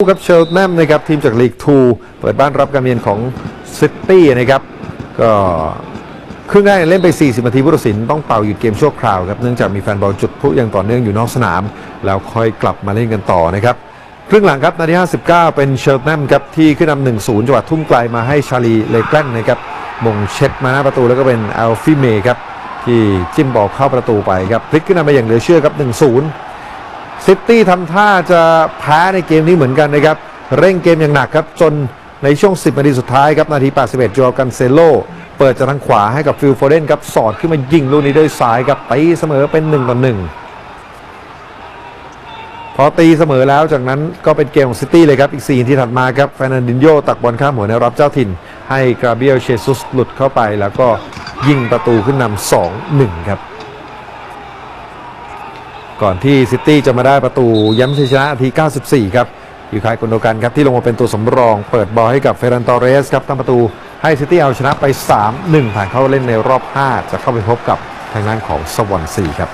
คู่กับเชลแนมนะครับทีมจากลีก 2 เปิดบ้านรับการเยือนของซิตี้นะครับก็ครึ่งแรกเล่นไป 40 นาทีผู้ตัดสินต้องเป่าหยุดเกมชั่วคราวครับเนื่องจากมีแฟนบอลจุดพลุอย่างต่อเนื่องอยู่นอกสนาม แล้วค่อยกลับมาเล่นกันต่อนะครับครึ่งหลังครับนาที 59 เป็นเชลแนมครับที่ขึ้นนำ1-0 จังหวะทุ่มไกลมาให้ชาลีเลแกลนนะครับมงเช็ดมาหน้าประตูแล้วก็เป็นอัลฟิเมครับที่จิ้มบอลเข้าประตูไปครับพลิกขึ้นนำไปอย่างเหลือเชื่อครับ1-0 ซิตี้ทำท่าจะแพ้ในเกมนี้เหมือนกันนะครับ เร่งเกมอย่างหนักครับ จนในช่วง 10 นาทีสุดท้ายครับ นาที 81จอกันเซโล เปิดจากทางขวาให้กับฟิลโฟเดนครับ สอดขึ้นมายิงลูกนี้ด้วยซ้ายครับตีเสมอเป็น1ต่อ1พอตีเสมอแล้วจากนั้นก็เป็นเกมของซิตี้เลยครับ อีก4ที่ถัดมาครับแฟนันดินโยตักบอลข้ามหัวแนวรับเจ้าถิ่น ให้กราเบียลเชซุสหลุดเข้าไปแล้วก็ยิงประตูขึ้นนำ2-1 ครับ ก่อนที่ซิตี้จะมาได้ประตูย้ำชัยชนะนาที 94 ครับอยู่คายกุนโดกันครับที่ลงมาเป็นตัวสำรอง เปิดบอลให้กับเฟรันตอเรสครับทำประตูให้ซิตี้เอาชนะไป 3-1 ผ่านเข้าเล่นในรอบ 5 จะเข้าไปพบกับทางด้านของสวอนซีครับ